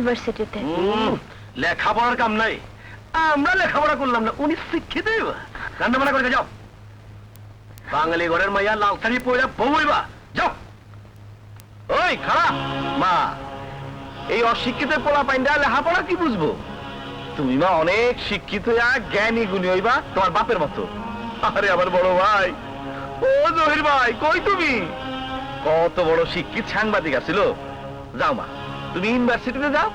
ইউনিভার্সিটিতে লেখাপড়ার কাম নাই। আমরা লেখাপড়া করলাম না, উনি শিক্ষিত হইবা রান্না বান্না করে যাও। বাঙালি ঘরের মাইয়া লাল শাড়ি পরে বউ হইবা। যাও। ওই মা, এই অশিক্ষিত পোলা পাইন্ডা লেখাপড়া কি বুঝব? তুমি মা অনেক শিক্ষিত জ্ঞানী গুণী হইবা, তোমার বাপের মতো। আরে আমার বড় ভাই। ও জহির ভাই, কই তুমি? কত বড় শিক্ষিত সাংবাদিক আছিল। যাও মা। তুমি ইউনিভার্সিটিতে যাও।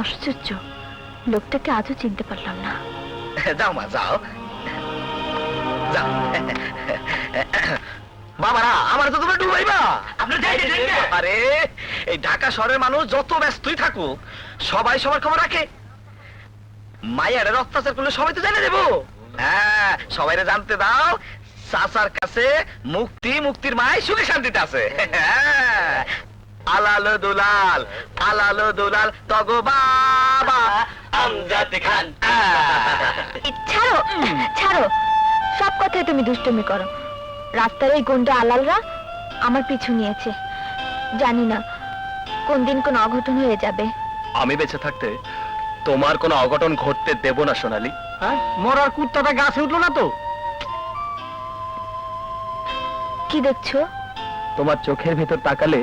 আশ্চর্য লোকটাকে আজও চিনতে পারলাম না। যাও মা যাও। যাও। বাবারা আমার তো তোমরা ডুবাইবা আরে এই ঢাকা শহরের মানুষ যত ব্যস্তই থাকুক সবাই সবার খবর রাখে। মায়ের অত্যাচার করলে সবাই তো জানে দেবো হ্যাঁ সবাইরে জানতে দাও চাচার কাছে মুক্তি মুক্তির মায় সুখে শান্তিতে আছে। হ্যাঁ। আলালো দুলাল আলালো দুলাল তগো বাবা আমজাদ খান। ছাড়ো ছাড়ো সব কথাই তুমি দুষ্টুমি করো। রাস্তার এই গুন্ডা আলালরা আমার পিছু নিয়েছে। জানি না কোন দিন কোন অঘটন হয়ে যাবে। আমি বেঁচে থাকতে তোমার কোনো অঘটন ঘটতে দেব না সোনালি। হ্যাঁ মরার কুত্তাটা গাছে উঠল না তো? কি দেখছ? তোমার চোখের ভেতর তাকালে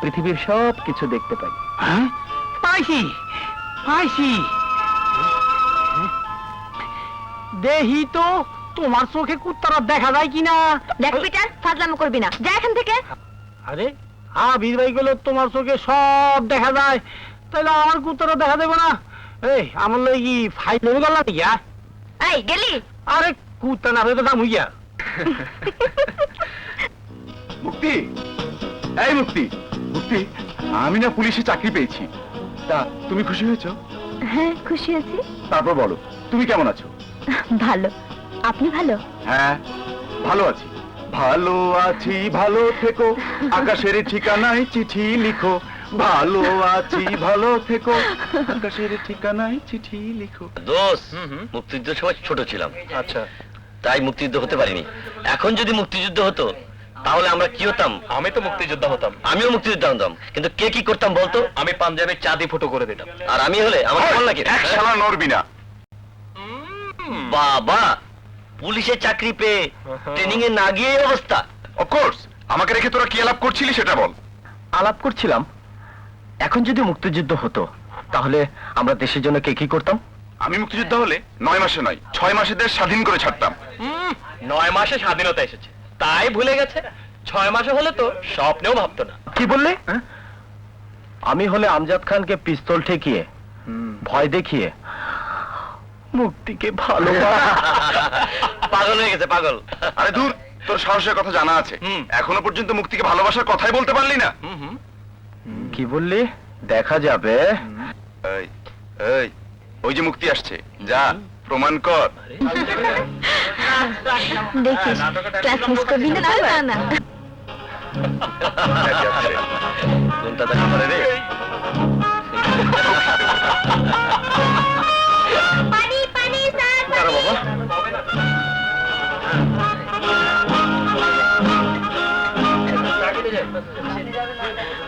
পৃথিবীর সব কিছু দেখতে পাই। হ্যাঁ? পাইছি পাইছি। দেহি তো তোমার চোখে কুত্তারা দেখা যায় কিনা? দেখ পিটার ফাজলামো করবি না। যা এখান থেকে। আরে আবির ভাই গুলো তোমার চোখে সব দেখা যায়। তাহলে আমার কুত্তারা দেখা দেবে না। এই আমার লই কি ফাইল নেবে গেল নাকি হ্যাঁ? এই গেলি? আরে কুত্তা না হয়ে তো দাম হইয়া মুক্তি? এই মুক্তি। মুক্তি আমি না পুলিশে চাকরি পেয়েছি। তা তুমি খুশি হয়েছো? হ্যাঁ খুশি আছি। তারপর বলো তুমি কেমন আছো? ভালো। আপনি ভালো? হ্যাঁ ভালো আছি। ভালো আছি ভালো থেকো। আকাশের ঠিকানায় চিঠি লিখো। ভালো আছি ভালো থেকো। আকাশের ঠিকানায় চিঠি লিখো। দোষ মুক্তিযুদ্ধ সময় ছোট ছিলাম। আচ্ছা। তাই মুক্তিযুদ্ধ হতে পারিনি। এখন যদি মুক্তিযুদ্ধ হতো তাহলে আমরা কি হতাম? আমি তো মুক্তিযোদ্ধা হতাম। আমিও মুক্তিযোদ্ধা হতাম। কিন্তু কে কি করতাম বলতো? আমি পাঞ্জাবের চাঁদি ফুটো করে দিতাম। আর আমি হলে আমার বল নাকি এক শালা নড়বি না। বাবা পুলিশে চাকরি পেয়ে ট্রেনিং এ না গিয়ে অবস্থা। অফকোর্স আমাকে রেখে তোরা কি আলাপ করছিলি সেটা বল। আলাপ করছিলাম। এখন যদি মুক্তিযুদ্ধ হতো তাহলে আমরা দেশের জন্য কে কি করতাম? আমি মুক্তিযোদ্ধা হলে নয় মাসে নয় ছয় মাসে দেশ স্বাধীন করে ছাড়তাম। নয় মাসে স্বাধীনতা এসেছে। তাই ভুলে গেছে? ছয় মাসে হলে তো স্বপ্নেও ভাবতো না। কি বললে? আমি হলে আমজাদ খানকে পিস্তল ঠেকিয়ে ভয় দেখিয়ে মুক্তিকে ভালো পাগল হয়ে গেছে পাগল। আরে দূর তোর সাহসের কথা জানা আছে। এখনও পর্যন্ত মুক্তিকে ভালোবাসার কথাই বলতে পারলি না। কি বললি? দেখা যাবে। ওই যে মুক্তি আসছে। যা প্রমাণ কর। দেখিস ক্লাস মিস করবি না? না না। কোনটা দেখা করে রে পানি পানি স্যার কারও বাবা?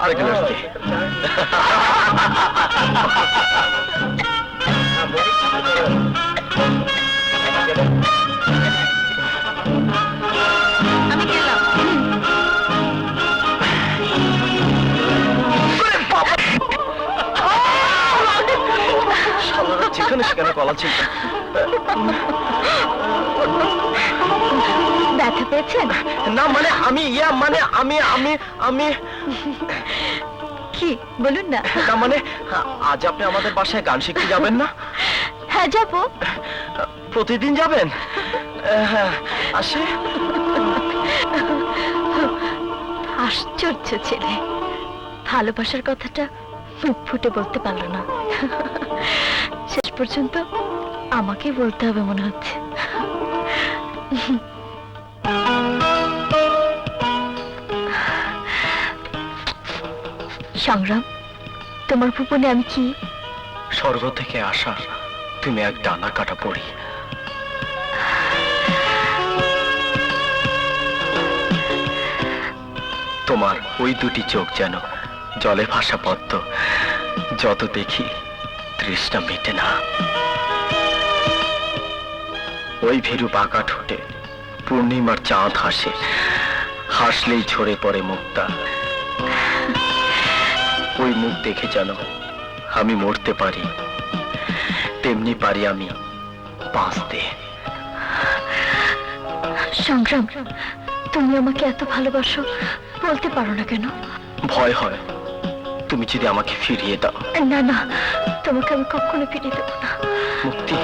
আরেক আসছি। আমি যেখানে সেখানে কলা ছিল ব্যথা পেয়েছেন? না মানে আমি ইয়া মানে আমি আমি আমি। কি? বলুন না। না মানে আজ আপনি আমাদের বাসায় গান শিখতে যাবেন না? হ্যাঁ যাব। প্রতিদিন যাবেন? হ্যাঁ আসে। আশ্চর্য ছেলে। ভালোবাসার কথাটা মুখ ফুটে বলতে পারল না। পর্যন্ত আমাকে বলতে হবে মনে হচ্ছে। সংগ্রাম, তোমার ভুবনে আমি কি? স্বর্গ থেকে আসার তুমি এক ডানা কাটা পড়ি তোমার ওই দুটি চোখ যেন জলে ভাসা পদ্ম, যত দেখি তৃষ্ণা মেটে না ওই ভীরু বাঁকা ঠোঁটে পূর্ণিমার চাঁদ হাসে। হাসলেই ঝরে পড়ে মুক্তা। ওই মুখ দেখে যেন আমি মরতে পারি। তেমনি পারি আমি বাঁচতে। সংগ্রাম তুমি আমাকে এত ভালোবাসো বলতে পারো না কেন? ভয় হয়। তুমি যদি আমাকে ফিরিয়ে দাও। না না তোমাকে আমি কখনো ফিরিয়ে দেবো না। মুক্তি।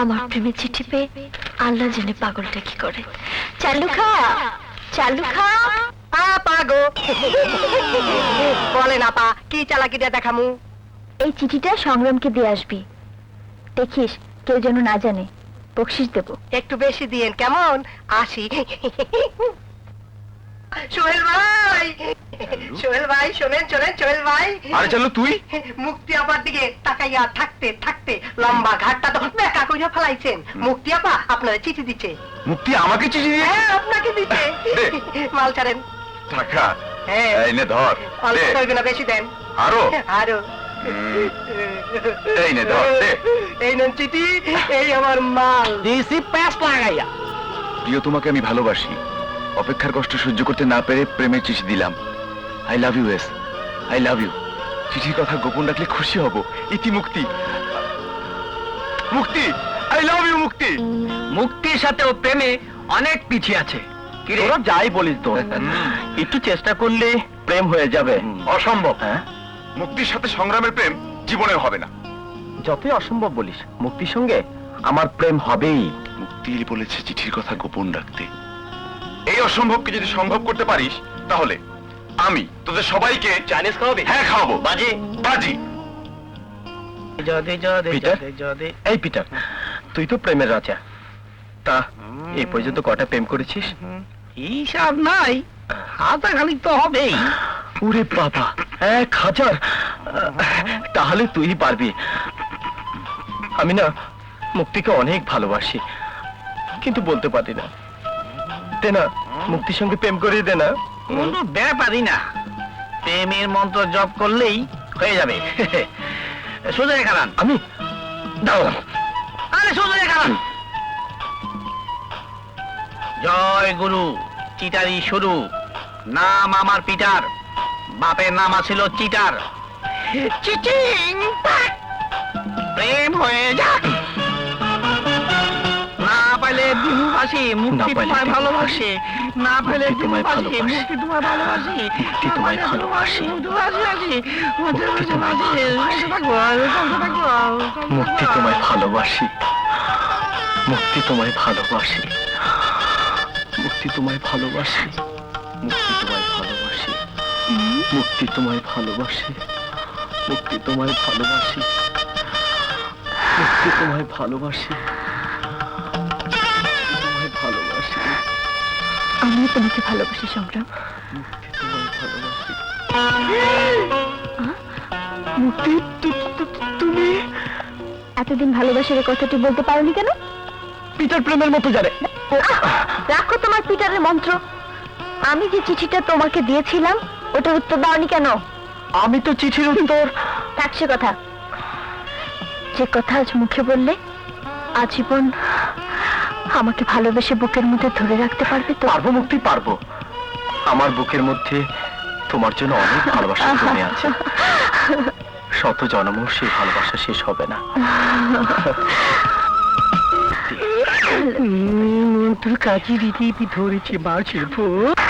আমার। প্রেমে চিঠি পেয়ে আল্লাহ জেনে পাগলটা কি করে। চালু খা চালু খা আপা গো বলেন আপা কি চালাকিটা দেখামু? এই চিঠিটা সংগ্রামকে দিয়ে আসবি। দেখিস কেউ যেন না জানে। বকশিস দেবো। একটু বেশি দিয়েন কেমন? আসি সোহেল ভাই! সোহেল ভাই শোনেন শোনেন সোহেল ভাই। আরে চলো তুই? মুক্তি আপার দিকে তাকাইয়া থাকতে থাকতে লম্বা ঘাটটা তো বেকা কইরা ফেলাইছেন। মুক্তি আপা আপনার চিঠি দিচ্ছে মুক্তি আমাকে চিঠি দিয়ে হ্যাঁ আপনাকে দিচ্ছে মাল ছাড়েন। টাকা হ্যাঁ। এই নে ধর। অল্প বেশি দেন। আরও? আরও। এই নে ধর দে। এই নেন চিঠি এই আমার মাল। দিছি প্যাস লাগাইয়া প্রিয় তোমাকে আমি ভালোবাসি। অপেক্ষার কষ্ট সহ্য করতে না পেরে প্রেমের চিঠি দিলাম। I love you S I love you চিঠির কথা গোপন রাখলে খুশি হব। ইতি মুক্তি। মুক্তি! আই লাভ ইউ মুক্তি! মুক্তির সাথে ও প্রেমে অনেক পিছিয়ে আছে। তোরা যাই বলিস তো। একটু চেষ্টা করলে প্রেম হয়ে যাবে। অসম্ভব। হ্যাঁ? মুক্তির সাথে সংগ্রামের প্রেম জীবনে হবে না। যতই অসম্ভব বলিস মুক্তির সঙ্গে আমার প্রেম হবেই। মুক্তি বলেছে চিঠির কথা গোপন রাখতে। এই অসম্ভবকে যদি সম্ভব করতে পারিস তাহলে আমি তোদের সবাইকে চাইনিজ খাওয়াবি? হ্যাঁ খাওয়াবো। বাজি? বাজি? এই পিটার তুই তো প্রেমের রাজা। তা এই পর্যন্ত কটা প্রেম করেছিস? হিসাব নাই। হাতা খালি তো হবেই। ওরে বাবা এক হাজার? তাহলে তুই পারবি। আমি না মুক্তিকে অনেক ভালোবাসি কিন্তু বলতে পারি না। দে না মুক্তির সঙ্গে প্রেম করিয়ে দে না। কোনো ব্যাপারই না। প্রেমের মন্ত্র জপ করলেই হয়ে যাবে। সোজা খারান আমি দাঁড়ালাম। আরে সোজা খারান জয় গুরু চিটারি শুরু। নাম আমার পিটার বাপের নাম আছিল চিটার পাক। প্রেম হয়ে যাক না পাইলে বিহুবাসী মুক্তি তোমায় ভালোবাসে না তোমায় বিহুবাসী মুক্তি তোমায় ভালোবাসি মুক্তি তোমায় ভালোবাসে। মুক্তি তোমায় ভালোবাসি মুক্তি তোমায় ভালোবাসি মুক্তি তোমায় ভালোবাসি মুক্তি তোমায় ভালোবাসি মুক্তি তোমায় ভালোবাসি মুক্তি তোমায় ভালোবাসি মুক্তি তোমায় ভালোবাসি মুক্তি তোমায় ভালোবাসি তোমায় ভালোবাসি। আমিও তোমাকে ভালোবাসি সংগ্রাম। মুক্তি তোমায় ভালোবাসি। মুক্তি তুমি? এতদিন ভালোবাসার কথাটি বলতে পারোনি কেন? পিটার প্রেমের মতো জানে। রাখো তোমার পিটারের মন্ত্র। আমি যে চিঠিটা তোমাকে দিয়েছিলাম ওটার উত্তর দাওনি কেন? আমি তো চিঠির উত্তর। থাক সে কথা। যে কথা আজ মুখে বললে আজীবন আমাকে ভালোবেসে বুকের মধ্যে ধরে রাখতে পারবে তো? পারব মুক্তি পারব। আমার বুকের মধ্যে তোমার জন্য অনেক ভালোবাসা জমে আছে। শত জন্মও সেই ভালোবাসা শেষ হবে না। তোর কাছে দিদি ধরেছে মাছের ফুল আয়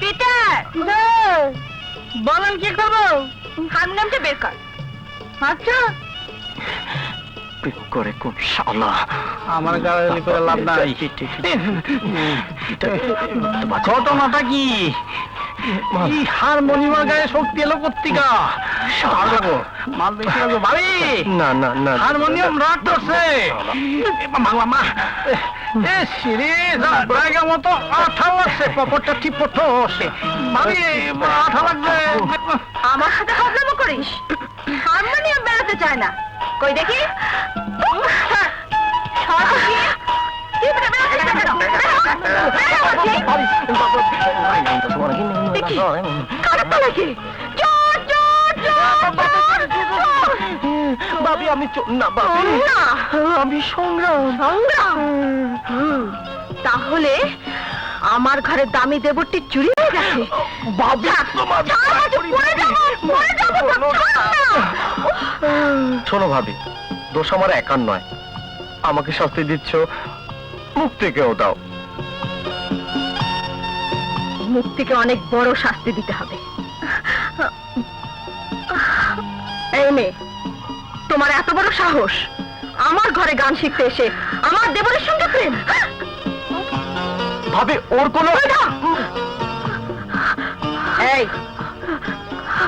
পিটার বলেন কি করব হারমোনিয়ামটা বের কর আচ্ছা প্রেম করে কোন শালা আমার গাড়ি করে লাভ নাই ঘটনাটা কি এই হারমোনিয়ামের গায়ে শক্তি এলো কর্তিকা মাল বেশি লাগবে ভাবি না না না হারমোনিয়াম রাগ করছে। বাংলা মা এ সিরে জায়গা মতো আঠা লাগছে পপরটা ঠিক পথ ভাবি আঠা লাগবে। আমার সাথে হাজলামো করিস? হারমোনিয়াম বেরোতে চায় না। কই দেখি? দেখি। কি বাবি আমি না বাবি। আমি সংগ্রাম। তাহলে আমার ঘরে দামি দেবরটি চুরি হয়ে গেছে। শোনো ভাবি দোষ আমার একার নয়। আমাকে শাস্তি দিচ্ছ মুক্তিকেও দাও। মুক্তিকে অনেক বড় শাস্তি দিতে হবে। এই মেয়ে তোমার এত বড় সাহস। আমার ঘরে গান শিখতে এসে আমার দেবরের সঙ্গে প্রেম। ভাবি ওর কোনো এই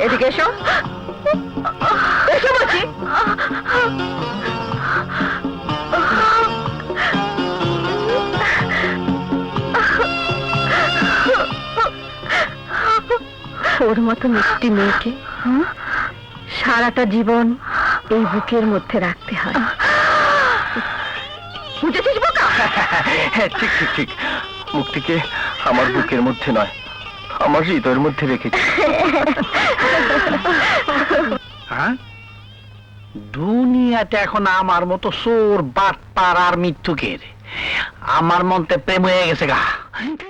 এদিকে এসো। এসো বলছি। ওর মতো মিষ্টি মেয়েকে সারাটা জীবন এই বুকের মধ্যে রাখতে হয়। বুঝেছিস বোকা? ঠিক ঠিক ঠিক। মুক্তিকে আমার বুকের মধ্যে নয় আমার হৃদয়ের মধ্যে রেখেছি। হ্যাঁ? দুনিয়াতে এখন আমার মতো চোর বাটপার আর মৃত্যুকের। আমার মনতে প্রেম হয়ে গেছে গা।